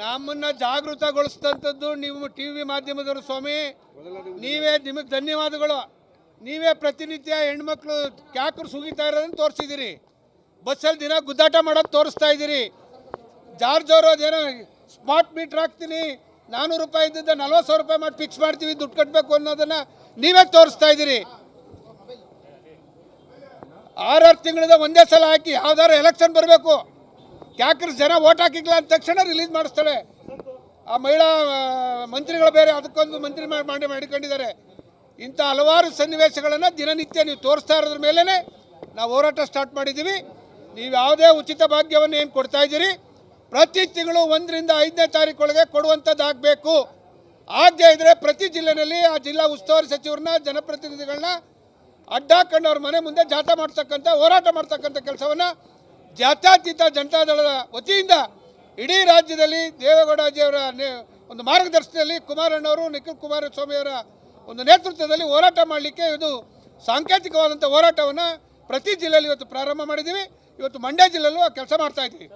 ನಮ್ಮನ್ನ ಜಾಗೃತಗೊಳಿಸಿದಂಥದ್ದು ನೀವು T V ಮಾಧ್ಯಮದವರು ಸ್ವಾಮಿ. ನೀವೇ ನಿಮಗೆ ಧನ್ಯವಾದಗಳು. ನೀವೇ ಪ್ರತಿನಿತ್ಯ ಹೆಣ್ಮಕ್ಳು ಕ್ಯಾಕರು ಸುಗಿತಾ ಇರೋದನ್ನು ತೋರಿಸಿದ್ದೀರಿ. ಬಸ್ಸಲ್ಲಿ ದಿನ ಗುದ್ದಾಟ ಮಾಡೋದು ತೋರಿಸ್ತಾ ಇದ್ದೀರಿ. ಜಾರ್ಜ್ ಅವರು ಅದೇನೋ ಸ್ಮಾರ್ಟ್ ಮೀಟ್ರ್ ಹಾಕ್ತೀನಿ ನಾನ್ನೂರು ರೂಪಾಯಿ ಇದ್ದಿದ್ದ ನಲ್ವತ್ತು ಸಾವಿರ ರೂಪಾಯಿ ಮಾಡಿ ಫಿಕ್ಸ್ ಮಾಡ್ತೀವಿ, ದುಡ್ಡು ಕಟ್ಟಬೇಕು ಅನ್ನೋದನ್ನು ನೀವೇ ತೋರಿಸ್ತಾ ಇದ್ದೀರಿ. ಆರಾರು ತಿಂಗಳಿಂದ ಒಂದೇ ಸಲ ಹಾಕಿ ಯಾವ್ದಾದ್ರು ಎಲೆಕ್ಷನ್ ಬರಬೇಕು. ಕ್ಯಾಕರ್ಸ್ ಜನ ಓಟ್ ಹಾಕಿಲ್ಲ ಅಂದ ತಕ್ಷಣ ರಿಲೀಸ್ ಮಾಡಿಸ್ತಾಳೆ ಆ ಮಹಿಳಾ ಮಂತ್ರಿಗಳು ಬೇರೆ ಅದಕ್ಕೊಂದು ಮಂತ್ರಿ ಮಾಡಿ ಮಾಡಿ, ಮಾಡಿಕೊಂಡಿದ್ದಾರೆ. ಇಂಥ ಹಲವಾರು ಸನ್ನಿವೇಶಗಳನ್ನು ದಿನನಿತ್ಯ ನೀವು ತೋರಿಸ್ತಾ ಇರೋದ್ರ ಮೇಲೇ ನಾವು ಹೋರಾಟ ಸ್ಟಾರ್ಟ್ ಮಾಡಿದ್ದೀವಿ. ನೀವು ಯಾವುದೇ ಉಚಿತ ಭಾಗ್ಯವನ್ನು ಏನು ಕೊಡ್ತಾ ಇದ್ದೀರಿ? ಪ್ರತಿ ತಿಂಗಳು ಒಂದರಿಂದ ಐದನೇ ತಾರೀಕೊಳಗೆ ಕೊಡುವಂಥದ್ದು ಆಗಬೇಕು. ಆಗದೇ ಇದ್ದರೆ ಪ್ರತಿ ಜಿಲ್ಲೆನಲ್ಲಿ ಆ ಜಿಲ್ಲಾ ಉಸ್ತುವಾರಿ ಸಚಿವರನ್ನ, ಜನಪ್ರತಿನಿಧಿಗಳನ್ನ ಅಡ್ಡಾಕೊಂಡು ಅವ್ರ ಮನೆ ಮುಂದೆ ಜಾಥಾ ಮಾಡ್ತಕ್ಕಂಥ, ಹೋರಾಟ ಮಾಡ್ತಕ್ಕಂಥ ಕೆಲಸವನ್ನು ಜಾತ್ಯತೀತ ಜನತಾದಳದ ವತಿಯಿಂದ ಇಡೀ ರಾಜ್ಯದಲ್ಲಿ ದೇವೇಗೌಡಜಿಯವರ ಒಂದು ಮಾರ್ಗದರ್ಶನದಲ್ಲಿ ಕುಮಾರಣ್ಣವರು ನಿಖಿಲ್ ಕುಮಾರಸ್ವಾಮಿಯವರ ಒಂದು ನೇತೃತ್ವದಲ್ಲಿ ಹೋರಾಟ ಮಾಡಲಿಕ್ಕೆ ಇದು ಸಾಂಕೇತಿಕವಾದಂಥ ಹೋರಾಟವನ್ನು ಪ್ರತಿ ಜಿಲ್ಲೆಯಲ್ಲಿ ಇವತ್ತು ಪ್ರಾರಂಭ ಮಾಡಿದ್ದೀವಿ. ಇವತ್ತು ಮಂಡ್ಯ ಜಿಲ್ಲೆಯಲ್ಲೂ ಆ ಕೆಲಸ ಮಾಡ್ತಾ ಇದ್ದೀವಿ.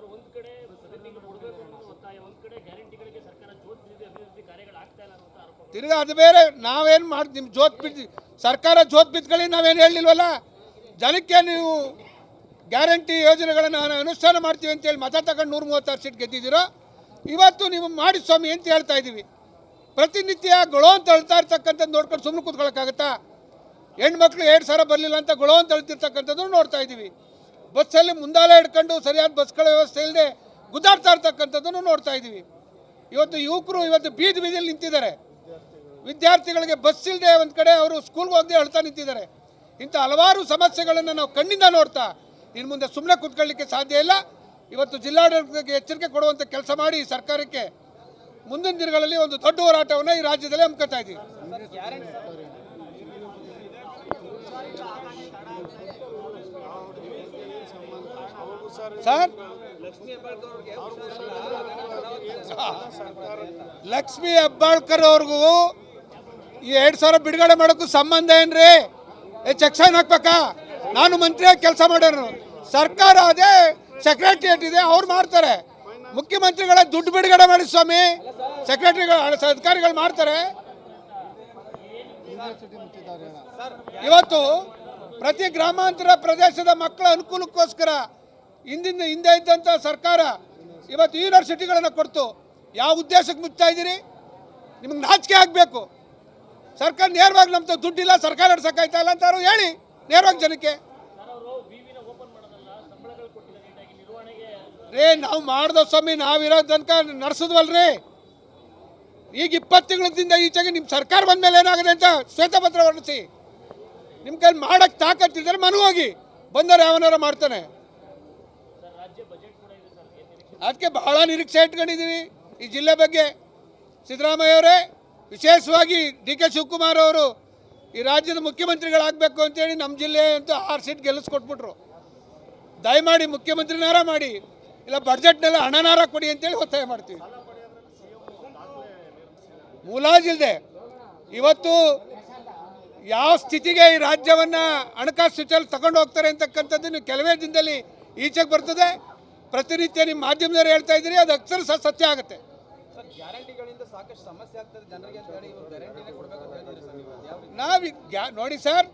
ತಿರ್ಗಾ ಅದು ಬೇರೆ ನಾವೇನು ಮಾಡಿ ನಿಮ್ಮ ಜೋತ್ ಬಿದ್ದು ಸರ್ಕಾರ ಜೋತ್ ಬಿದ್ದುಗಳಿಗೆ ನಾವೇನು ಹೇಳಿಲ್ವಲ್ಲ ಜನಕ್ಕೆ ನೀವು ಗ್ಯಾರಂಟಿ ಯೋಜನೆಗಳನ್ನು ನಾನು ಅನುಷ್ಠಾನ ಮಾಡ್ತೀವಿ ಅಂತೇಳಿ ಮತ ತಗೊಂಡು ನೂರ ಮೂವತ್ತಾರು ಸೀಟ್ ಗೆದ್ದಿದ್ದೀರೋ, ಇವತ್ತು ನೀವು ಮಾಡಿ ಸ್ವಾಮಿ ಅಂತ ಹೇಳ್ತಾ ಇದ್ದೀವಿ. ಪ್ರತಿನಿತ್ಯ ಗೊಳೋ ಅಂತ ಅಳ್ತಾ ಇರ್ತಕ್ಕಂಥದ್ದು ನೋಡ್ಕೊಂಡು ಸುಮ್ಮನೆ ಕೂತ್ಕೊಳ್ಳೋಕ್ಕಾಗತ್ತಾ? ಹೆಣ್ಮಕ್ಳು ಎರಡು ಸಾವಿರ ಬರಲಿಲ್ಲ ಅಂತ ಗೊಳೋ ಅಂತ ಅಳ್ತಿರ್ತಕ್ಕಂಥದ್ದು ನೋಡ್ತಾ ಇದ್ದೀವಿ. ಬಸ್ಸಲ್ಲಿ ಮುಂದಾಲೆ ಹಿಡ್ಕೊಂಡು ಸರಿಯಾದ ಬಸ್ಗಳ ವ್ಯವಸ್ಥೆ ಇಲ್ಲದೆ ಗುದ್ದಾಡ್ತಾ ಇರ್ತಕ್ಕಂಥದ್ದನ್ನು ನೋಡ್ತಾ ಇದ್ದೀವಿ. ಇವತ್ತು ಯುವಕರು ಇವತ್ತು ಬೀದಿ ಬೀದಿಯಲ್ಲಿ ನಿಂತಿದ್ದಾರೆ. ವಿದ್ಯಾರ್ಥಿಗಳಿಗೆ ಬಸ್ ಇಲ್ಲದೆ ಒಂದು ಕಡೆ ಅವರು ಸ್ಕೂಲ್ಗೆ ಹೋಗದೆ ಅಳ್ತಾ ನಿಂತಿದ್ದಾರೆ. ಇಂಥ ಹಲವಾರು ಸಮಸ್ಯೆಗಳನ್ನು ನಾವು ಕಣ್ಣಿಂದ ನೋಡ್ತಾ ಇನ್ನು ಮುಂದೆ ಸುಮ್ಮನೆ ಕೂತ್ಕೊಳ್ಳಿಕ್ಕೆ ಸಾಧ್ಯ ಇಲ್ಲ. ಇವತ್ತು ಜಿಲ್ಲಾಡಳಿತಕ್ಕೆ ಎಚ್ಚರಿಕೆ ಕೊಡುವಂಥ ಕೆಲಸ ಮಾಡಿ ಸರ್ಕಾರಕ್ಕೆ ಮುಂದಿನ ದಿನಗಳಲ್ಲಿ ಒಂದು ದೊಡ್ಡ ಹೋರಾಟವನ್ನು ಈ ರಾಜ್ಯದಲ್ಲಿ ಹಮ್ಮಿಕೊಳ್ತಾ ಇದ್ದೀವಿ. ಸರ್? ಲಕ್ಷ್ಮಿ ಹೆಬ್ಬಾಳ್ಕರ್ ಅವ್ರಿಗೂ ಈ ಎರಡು ಸಾವಿರ ಬಿಡುಗಡೆ ಮಾಡೋಕ್ಕೂ ಸಂಬಂಧ ಏನ್ರಿ? ಎಚ್ ಚೆಕ್ ಸೈನ್ ಹಾಕ್ಬೇಕಾ? ನಾನು ಮಂತ್ರಿಯಾಗಿ ಕೆಲಸ ಮಾಡೋರು ಸರ್ಕಾರ ಅದೇ ಸೆಕ್ರೆಟ್ರಿಯೇಟ್ ಇದೆ, ಅವ್ರು ಮಾಡ್ತಾರೆ. ಮುಖ್ಯಮಂತ್ರಿಗಳ ದುಡ್ಡು ಬಿಡುಗಡೆ ಮಾಡಿ ಸ್ವಾಮಿ. ಸೆಕ್ರೆಟರಿಗಳು ಅಧಿಕಾರಿಗಳು ಮಾಡ್ತಾರೆ. ಇವತ್ತು ಪ್ರತಿ ಗ್ರಾಮಾಂತರ ಪ್ರದೇಶದ ಮಕ್ಕಳ ಅನುಕೂಲಕ್ಕೋಸ್ಕರ ಹಿಂದಿನ ಹಿಂದೆ ಇದ್ದಂಥ ಸರ್ಕಾರ ಇವತ್ತು ಯೂನಿವರ್ಸಿಟಿಗಳನ್ನು ಕೊಡ್ತು. ಯಾವ ಉದ್ದೇಶಕ್ಕೆ ಮುಚ್ತಾ ಇದ್ದೀರಿ? ನಿಮಗೆ ನಾಚಿಕೆ ಆಗಬೇಕು. ಸರ್ಕಾರ ನೇರವಾಗಿ ನಮ್ಮ ದುಡ್ಡಿಲ್ಲ, ಸರ್ಕಾರ ನಡ್ಸಕ್ಕಾಯ್ತಾ ಇಲ್ಲ ಅಂತ ಅವರು ಹೇಳಿ, ನೇರವಾಗಿ ಜನಕ್ಕೆ. ರೇ ನಾವು ಮಾಡ್ದೋ ಸ್ವಾಮಿ, ನಾವಿರೋ ತನಕ ನಡೆಸಿದ್ವಲ್ರಿ? ಈಗ ಇಪ್ಪತ್ತು ತಿಂಗಳಿಂದ ಈಚೆಗೆ ನಿಮ್ಮ ಸರ್ಕಾರ ಬಂದ ಮೇಲೆ ಏನಾಗಿದೆ ಅಂತ ಶ್ವೇತಪತ್ರ ಹೊರಡಿಸಿ. ನಿಮ್ಮ ಕೈಲಿ ಮಾಡಕ್ಕೆ ತಾಕತ್ತಿದ್ರೆ ಮನು ಹೋಗಿ. ಬಂದರೆ ಯಾವನಾರ ಮಾಡ್ತಾನೆ. ಅದಕ್ಕೆ ಬಹಳ ನಿರೀಕ್ಷೆ ಇಟ್ಕೊಂಡಿದ್ದೀವಿ ಈ ಜಿಲ್ಲೆ ಬಗ್ಗೆ ಸಿದ್ದರಾಮಯ್ಯ ಅವರೇ, ವಿಶೇಷವಾಗಿ ಡಿ ಕೆ ಶಿವಕುಮಾರ್ ಅವರು ಈ ರಾಜ್ಯದ ಮುಖ್ಯಮಂತ್ರಿಗಳಾಗಬೇಕು ಅಂತೇಳಿ ನಮ್ಮ ಜಿಲ್ಲೆ ಅಂತ ಆರು ಸೀಟ್ ಗೆಲ್ಲಿಸ್ಕೊಟ್ಬಿಟ್ರು. ದಯಮಾಡಿ ಮುಖ್ಯಮಂತ್ರಿನಾರ ಮಾಡಿ. ಇಲ್ಲ ಬಡ್ಜೆಟ್ನೆಲ್ಲ ಹಣನಾರ ಕೊಡಿ ಅಂತೇಳಿ ಒತ್ತಾಯ ಮಾಡ್ತೀವಿ. ಮುಲಾಜಿಲ್ದೆ ಇವತ್ತು ಯಾವ ಸ್ಥಿತಿಗೆ ಈ ರಾಜ್ಯವನ್ನು ಹಣಕಾಸು ಸಚಿವರು ತಗೊಂಡು ಹೋಗ್ತಾರೆ ಅಂತಕ್ಕಂಥದ್ದು ನೀವು ಕೆಲವೇ ದಿನದಲ್ಲಿ ಈಚೆಗೆ ಬರ್ತದೆ. ಪ್ರತಿನಿತ್ಯ ನಿಮ್ಮ ಮಾಧ್ಯಮದವರು ಹೇಳ್ತಾ ಇದ್ದೀರಿ ಅದು ಅಕ್ಷರ ಸಹ ಸತ್ಯ ಆಗುತ್ತೆ. ನೀವು. ನೋಡಿ ಸರ್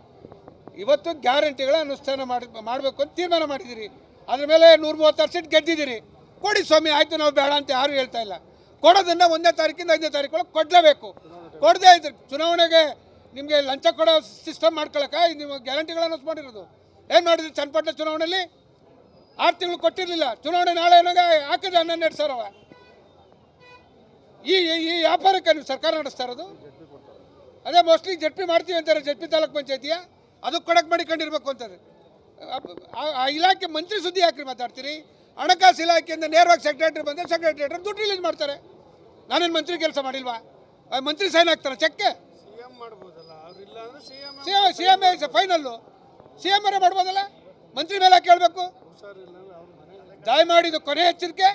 ಇವತ್ತು ಗ್ಯಾರಂಟಿಗಳ ಅನುಷ್ಠಾನ ಮಾಡಿ ಮಾಡಬೇಕು ಅಂತ ತೀರ್ಮಾನ ಮಾಡಿದ್ದೀರಿ. ಅದ್ರ ಮೇಲೆ ನೂರ ಮೂವತ್ತಾರು ಸೀಟ್ ಗೆದ್ದಿದ್ದೀರಿ. ಕೊಡಿ ಸ್ವಾಮಿ, ಆಯಿತು ನಾವು ಬೇಡ ಅಂತ ಯಾರು ಹೇಳ್ತಾ ಇಲ್ಲ. ಕೊಡೋದನ್ನ ಒಂದನೇ ತಾರೀಕಿಂದ ಐದನೇ ತಾರೀಕು ಒಳಗೆ ಕೊಡಲೇಬೇಕು. ಕೊಡದೇ ಇದ್ರೆ ಚುನಾವಣೆಗೆ ನಿಮಗೆ ಲಂಚ ಕೊಡೋ ಸಿಸ್ಟಮ್ ಮಾಡ್ಕೊಳಕ್ಕೆ ನೀವು ಗ್ಯಾರಂಟಿಗಳನ್ನು ಮಾಡಿರೋದು. ಏನು ಮಾಡಿದ್ರಿ? ಚನ್ನಪಟ್ಟಣ ಚುನಾವಣೆಯಲ್ಲಿ? ಆರು ತಿಂಗಳು ಕೊಟ್ಟಿರಲಿಲ್ಲ. ಚುನಾವಣೆ ನಾಳೆ ಏನಾಗ ಹಾಕಿದ್ರೆ ಹನ್ನೆರಡು ಸಾವಿರ ಈ, ಈ- ವ್ಯಾಪಾರಕ್ಕೆ ನೀವು ಸರ್ಕಾರ ನಡೆಸ್ತಾ ಇರೋದು? ಅದೇ ಮೋಸ್ಟ್ಲಿ ಜಡ್ಪಿ ಮಾಡ್ತೀವಿ ಅಂತಾರೆ. ಜಡ್ ಪಿ ತಾಲೂಕ್ ಪಂಚಾಯತಿಯ. ಅದಕ್ಕೆ ಕೊಡಕ್ಕೆ ಮಾಡಿಕೊಂಡಿರ್ಬೇಕು ಅಂತಾರೆ. ಆ- ಆ ಇಲಾಖೆ ಮಂತ್ರಿ ಸುದ್ದಿ ಯಾಕೆ ಮಾತಾಡ್ತೀರಿ ಹಣಕಾಸು ಇಲಾಖೆಯಿಂದ ನೇರವಾಗಿ ಸೆಕ್ರೆಟರಿ ಬಂದರೆ ಸೆಕ್ರೆಟರಿ ದುಡ್ಡು ರಿಲೀಸ್ ಮಾಡ್ತಾರೆ. ನಾನೇನು ಮಂತ್ರಿ ಕೆಲಸ ಮಾಡಿಲ್ವಾ? ಆ ಮಂತ್ರಿ ಸೈನ್ ಹಾಕ್ತಾರೆ ಚೆಕ್ಕೆ ಸಿಎಂ ಮಾಡ್ಬೋದಲ್ಲ ಅವ್ರಿಲ್ಲ ಅಂದ್ರೆ CM C M C M final C M ಅವರೇ ಮಾಡ್ಬೋದಲ್ಲ? ಮಂತ್ರಿ ಮೇಲೆ ಯಾಕೆ ಕೇಳಬೇಕು ದಯಮಾಡಿ ಇದು ಕೊನೆ ಎಚ್ಚರಿಕೆ.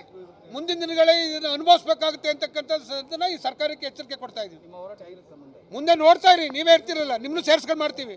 ಮುಂದಿನ ದಿನಗಳೇ ಇದನ್ನು ಅನುಭವಿಸ್ಬೇಕಾಗುತ್ತೆ ಅಂತಕ್ಕಂಥದ್ದನ್ನ ಈ ಸರ್ಕಾರಕ್ಕೆ ಎಚ್ಚರಿಕೆ ಕೊಡ್ತಾ ಇದ್ದೀವಿ. ಮುಂದೆ? ನೋಡ್ತಾ ಇರಿ ನೀವೇ ಇರ್ತಿರಲ್ಲ ನಿಮ್ಮನ್ನು ಸೇರಿಸ್ಕೊಂಡು ಮಾಡ್ತೀವಿ.